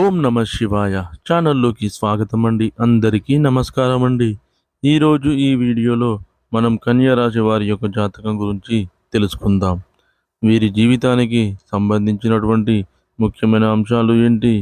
ఓం నమ శివాయ. ఛానల్లోకి స్వాగతం అండి అందరికీ నమస్కారం అండి ఈరోజు ఈ వీడియోలో మనం కన్యారాశి వారి యొక్క జాతకం గురించి తెలుసుకుందాం. వీరి జీవితానికి సంబంధించినటువంటి ముఖ్యమైన అంశాలు ఏంటి?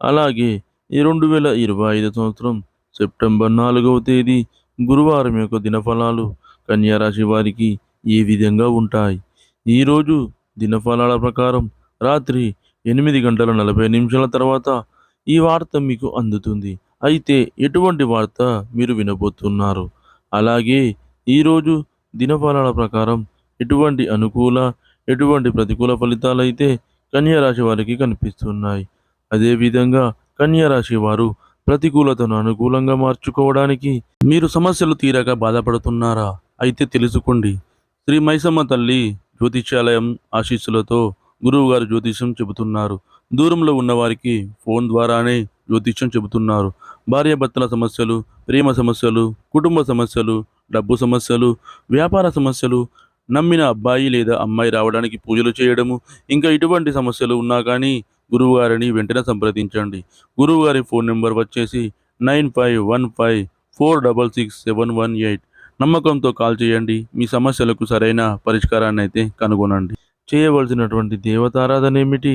అలాగే ఈ రెండు వేల ఇరవై ఐదు సంవత్సరం సెప్టెంబర్ నాలుగవ తేదీ గురువారం యొక్క దినఫలాలు కన్యా రాశి వారికి ఏ విధంగా ఉంటాయి? ఈరోజు దినఫలాల ప్రకారం రాత్రి ఎనిమిది గంటల నలభై నిమిషాల తర్వాత ఈ వార్త మీకు అందుతుంది. అయితే ఎటువంటి వార్త మీరు వినబోతున్నారు? అలాగే ఈరోజు దినఫలాల ప్రకారం ఎటువంటి అనుకూల ఎటువంటి ప్రతికూల ఫలితాలు అయితే కన్యారాశి వారికి కనిపిస్తున్నాయి. అదేవిధంగా కన్యారాశి వారు ప్రతికూలతను అనుకూలంగా మార్చుకోవడానికి మీరు సమస్యలు తీరక బాధపడుతున్నారా? అయితే తెలుసుకోండి. శ్రీ మైసమ్మ తల్లి జ్యోతిష్యాలయం ఆశీస్సులతో గురువుగారు జ్యోతిష్యం చెబుతున్నారు. దూరంలో ఉన్నవారికి ఫోన్ ద్వారానే జ్యోతిష్యం చెబుతున్నారు. భార్యాభర్తల సమస్యలు ప్రేమ సమస్యలు కుటుంబ సమస్యలు డబ్బు సమస్యలు వ్యాపార సమస్యలు నమ్మిన అబ్బాయి లేదా అమ్మాయి రావడానికి పూజలు చేయడము ఇంకా ఇటువంటి సమస్యలు ఉన్నా కానీ గురువుగారిని వెంటనే సంప్రదించండి. గురువుగారి ఫోన్ నెంబర్ వచ్చేసి nine five one five four double six seven one eight. నమ్మకంతో కాల్ చేయండి. మీ సమస్యలకు సరైన పరిష్కారాన్ని అయితే కనుగొనండి. చేయవలసినటువంటి దేవతారాధన ఏమిటి?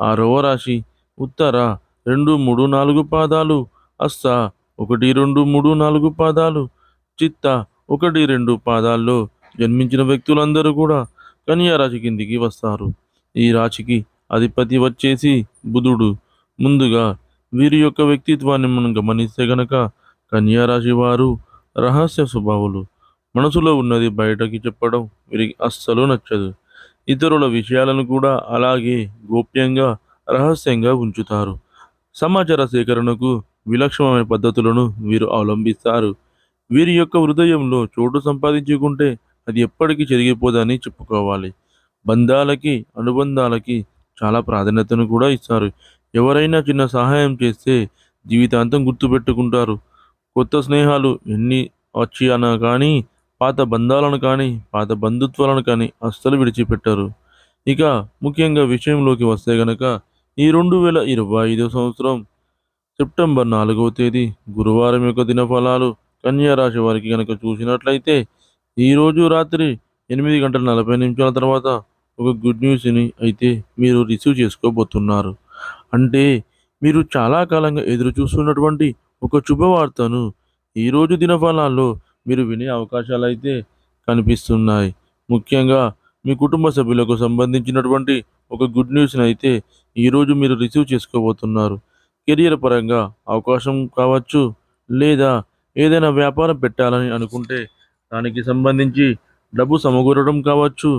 ఆరవ రాశి ఉత్తర రెండు మూడు నాలుగు పాదాలు అస్స ఒకటి రెండు మూడు నాలుగు పాదాలు చిత్త ఒకటి రెండు పాదాల్లో జన్మించిన వ్యక్తులందరూ కూడా కన్యా రాశి కిందికి వస్తారు. ఈ రాశికి అధిపతి వచ్చేసి బుధుడు. ముందుగా వీరి యొక్క వ్యక్తిత్వాన్ని మనం గమనిస్తే గనక కన్యా రాశి వారు రహస్య స్వభావులు. మనసులో ఉన్నది బయటకి చెప్పడం వీరికి అస్సలు నచ్చదు. ఇతరుల విషయాలను కూడా అలాగే గోప్యంగా రహస్యంగా ఉంచుతారు. సమాచార సేకరణకు విలక్షణమైన పద్ధతులను వీరు అవలంబిస్తారు. వీరి యొక్క హృదయంలో చోటు సంపాదించుకుంటే అది ఎప్పటికీ చెరిగిపోదని చెప్పుకోవాలి. బంధాలకి అనుబంధాలకి చాలా ప్రాధాన్యతను కూడా ఇస్తారు. ఎవరైనా చిన్న సహాయం చేస్తే జీవితాంతం గుర్తుపెట్టుకుంటారు. కొత్త స్నేహాలు ఎన్ని వచ్చి అన్నా కానీ పాత బంధాలను కానీ పాత బంధుత్వాలను కానీ అస్సలు విడిచిపెట్టరు. ఇక ముఖ్యంగా విషయంలోకి వస్తే గనక ఈ రెండు వేల ఇరవై ఐదో సంవత్సరం సెప్టెంబర్ నాలుగవ తేదీ గురువారం యొక్క దినఫలాలు కన్యా రాశి వారికి కనుక చూసినట్లయితే ఈరోజు రాత్రి ఎనిమిది గంటల నలభై నిమిషాల తర్వాత ఒక గుడ్ న్యూస్ని అయితే మీరు రిసీవ్ చేసుకోబోతున్నారు. అంటే మీరు చాలా కాలంగా ఎదురు చూస్తున్నటువంటి ఒక శుభవార్తను ఈరోజు దినఫలాల్లో మీరు వినే అవకాశాలు అయితే కనిపిస్తున్నాయి. ముఖ్యంగా మీ కుటుంబ సభ్యులకు సంబంధించినటువంటి ఒక గుడ్ న్యూస్ని అయితే ఈరోజు మీరు రిసీవ్ చేసుకోబోతున్నారు. కెరియర్ పరంగా అవకాశం కావచ్చు లేదా ఏదైనా వ్యాపారం పెట్టాలని అనుకుంటే దానికి సంబంధించి డబ్బు సమకూరడం కావచ్చు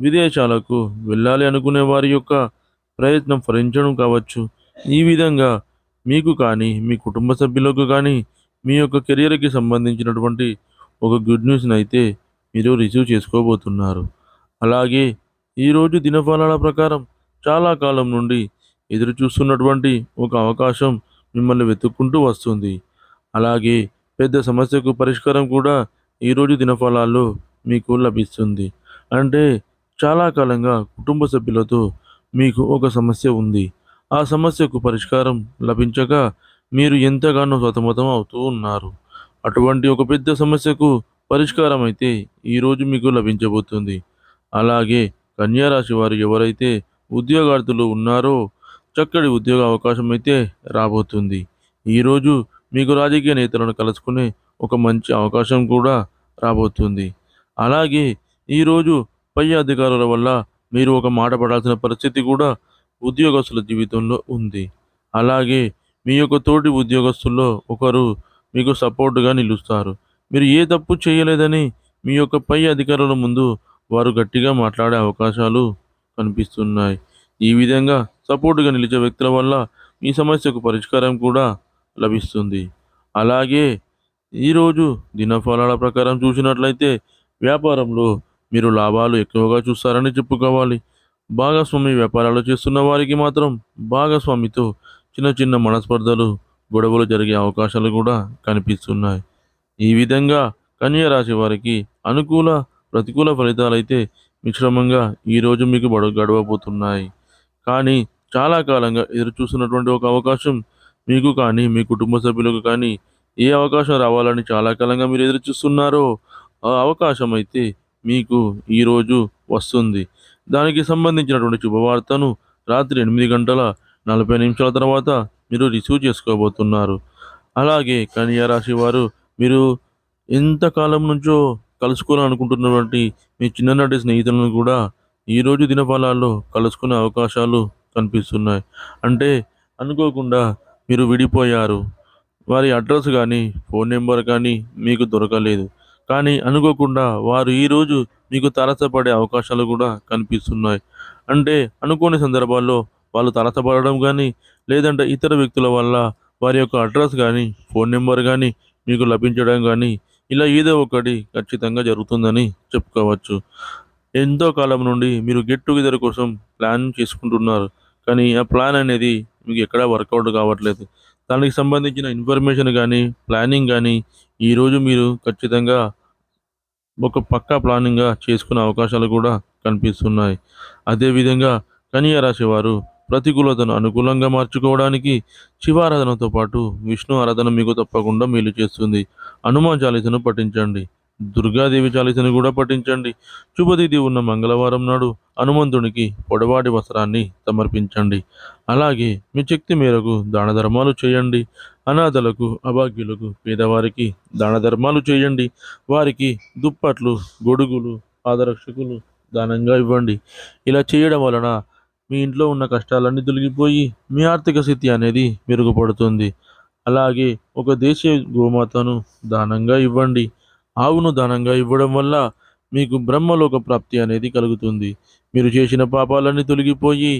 విదేశాలకు వెళ్ళాలి అనుకునే వారి యొక్క ప్రయత్నం ఫలించడం కావచ్చు. ఈ విధంగా మీకు కానీ మీ కుటుంబ సభ్యులకు కానీ మీ యొక్క కెరియర్కి సంబంధించినటువంటి ఒక గుడ్ న్యూస్ని అయితే మీరు రిసీవ్ చేసుకోబోతున్నారు. అలాగే ఈరోజు దినఫలాల ప్రకారం చాలా కాలం నుండి ఎదురు చూస్తున్నటువంటి ఒక అవకాశం మిమ్మల్ని వెతుక్కుంటూ వస్తుంది. అలాగే పెద్ద సమస్యకు పరిష్కారం కూడా ఈరోజు దినఫలాల్లో మీకు లభిస్తుంది. అంటే చాలా కాలంగా కుటుంబ సభ్యులతో మీకు ఒక సమస్య ఉంది. ఆ సమస్యకు పరిష్కారం లభించక మీరు ఎంతగానో సతమతం అవుతూ ఉన్నారు. అటువంటి ఒక పెద్ద సమస్యకు పరిష్కారం అయితే ఈరోజు మీకు లభించబోతుంది. అలాగే కన్యారాశి వారు ఎవరైతే ఉద్యోగార్థులు ఉన్నారో చక్కటి ఉద్యోగ అవకాశం అయితే రాబోతుంది. ఈరోజు మీకు రాజకీయ నేతలను కలుసుకునే ఒక మంచి అవకాశం కూడా రాబోతుంది. అలాగే ఈరోజు పై అధికారుల వల్ల మీరు ఒక మాట పడాల్సిన పరిస్థితి కూడా ఉద్యోగస్తుల జీవితంలో ఉంది. అలాగే మీ యొక్క తోటి ఉద్యోగస్తుల్లో ఒకరు మీకు సపోర్టుగా నిలుస్తారు. మీరు ఏ తప్పు చేయలేదని మీ యొక్క పై అధికారుల ముందు వారు గట్టిగా మాట్లాడే అవకాశాలు కనిపిస్తున్నాయి. ఈ విధంగా సపోర్టుగా నిలిచే వ్యక్తుల వల్ల మీ సమస్యకు పరిష్కారం కూడా లభిస్తుంది. అలాగే ఈరోజు దినఫలాల ప్రకారం చూసినట్లయితే వ్యాపారంలో మీరు లాభాలు ఎక్కువగా చూస్తారని చెప్పుకోవాలి. భాగస్వామి వ్యాపారాలు చేస్తున్న వారికి మాత్రం భాగస్వామితో చిన్న చిన్న మనస్పర్ధలు గొడవలు జరిగే అవకాశాలు కూడా కనిపిస్తున్నాయి. ఈ విధంగా కన్యా రాశి వారికి అనుకూల ప్రతికూల ఫలితాలైతే మిశ్రమంగా ఈరోజు మీకు బడ గడవబోతున్నాయి. కానీ చాలా కాలంగా ఎదురు చూస్తున్నటువంటి ఒక అవకాశం మీకు కానీ మీ కుటుంబ సభ్యులకు కానీ ఏ అవకాశం రావాలని చాలా కాలంగా మీరు ఎదురు చూస్తున్నారో ఆ అవకాశం అయితే మీకు ఈరోజు వస్తుంది. దానికి సంబంధించినటువంటి శుభవార్తను రాత్రి ఎనిమిది గంటల నలభై నిమిషాల తర్వాత మీరు రిసీవ్ చేసుకోబోతున్నారు. అలాగే కన్యా రాశి వారు మీరు ఎంతకాలం నుంచో కలుసుకోవాలనుకుంటున్నటువంటి మీ చిన్ననాటి స్నేహితులను కూడా ఈరోజు దినఫలాల్లో కలుసుకునే అవకాశాలు కనిపిస్తున్నాయి. అంటే అనుకోకుండా మీరు విడిపోయారు. వారి అడ్రస్ కానీ ఫోన్ నెంబర్ కానీ మీకు దొరకలేదు. కానీ అనుకోకుండా వారు ఈరోజు మీకు తారసపడే అవకాశాలు కూడా కనిపిస్తున్నాయి. అంటే అనుకోని సందర్భాల్లో వాళ్ళు తారసపడడం కానీ లేదంటే ఇతర వ్యక్తుల వల్ల వారి యొక్క అడ్రస్ కానీ ఫోన్ నెంబర్ కానీ మీకు లభించడం కానీ ఇలా ఏదో ఒకటి ఖచ్చితంగా జరుగుతుందని చెప్పుకోవచ్చు. ఎంతో కాలం నుండి మీరు గెట్ టుగెదర్ కోసం ప్లాన్ చేసుకుంటున్నారు. కానీ ఆ ప్లాన్ అనేది మీకు ఎక్కడా వర్కౌట్ కావట్లేదు. దానికి సంబంధించిన ఇన్ఫర్మేషన్ కానీ ప్లానింగ్ కానీ ఈరోజు మీరు ఖచ్చితంగా ఒక పక్కా ప్లానింగ్గా చేసుకునే అవకాశాలు కూడా కనిపిస్తున్నాయి. అదేవిధంగా కన్యా రాశి వారు ప్రతికూలతను అనుకూలంగా మార్చుకోవడానికి శివారాధనతో పాటు విష్ణు ఆరాధన మీకు తప్పకుండా మేలు చేస్తుంది. హనుమాన్ చాలీసను పఠించండి. దుర్గాదేవి చాలీసను కూడా పఠించండి. శుభతిథి ఉన్న మంగళవారం నాడు హనుమంతునికి పొడవాటి వస్త్రాన్ని సమర్పించండి. అలాగే మీ శక్తి మేరకు దాన ధర్మాలు చేయండి. అనాథలకు అభాగ్యులకు పేదవారికి దాన ధర్మాలు చేయండి. వారికి దుప్పట్లు గొడుగులు పాదరక్షకులు దానంగా ఇవ్వండి. ఇలా చేయడం వలన మీ ఇంట్లో ఉన్న కష్టాలన్నీ తొలగిపోయి మీ ఆర్థిక స్థితి అనేది మెరుగుపడుతుంది. అలాగే ఒక దేశీయ గోమాతను దానంగా ఇవ్వండి. ఆవును దానంగా ఇవ్వడం వల్ల మీకు బ్రహ్మలోక ప్రాప్తి అనేది కలుగుతుంది. మీరు చేసిన పాపాలన్నీ తొలగిపోయి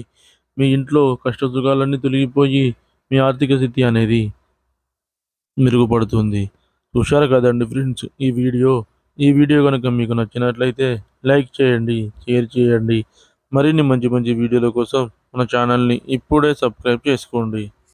మీ ఇంట్లో కష్టసుఖాలన్నీ తొలగిపోయి మీ ఆర్థిక స్థితి అనేది మెరుగుపడుతుంది. చూశారు కదండి ఫ్రెండ్స్ ఈ వీడియో. ఈ వీడియో కనుక మీకు నచ్చినట్లయితే లైక్ చేయండి షేర్ చేయండి. మరిన్ని మంచి మంచి వీడియోల కోసం మన ఛానల్ని ఇప్పుడే సబ్స్క్రైబ్ చేసుకోండి.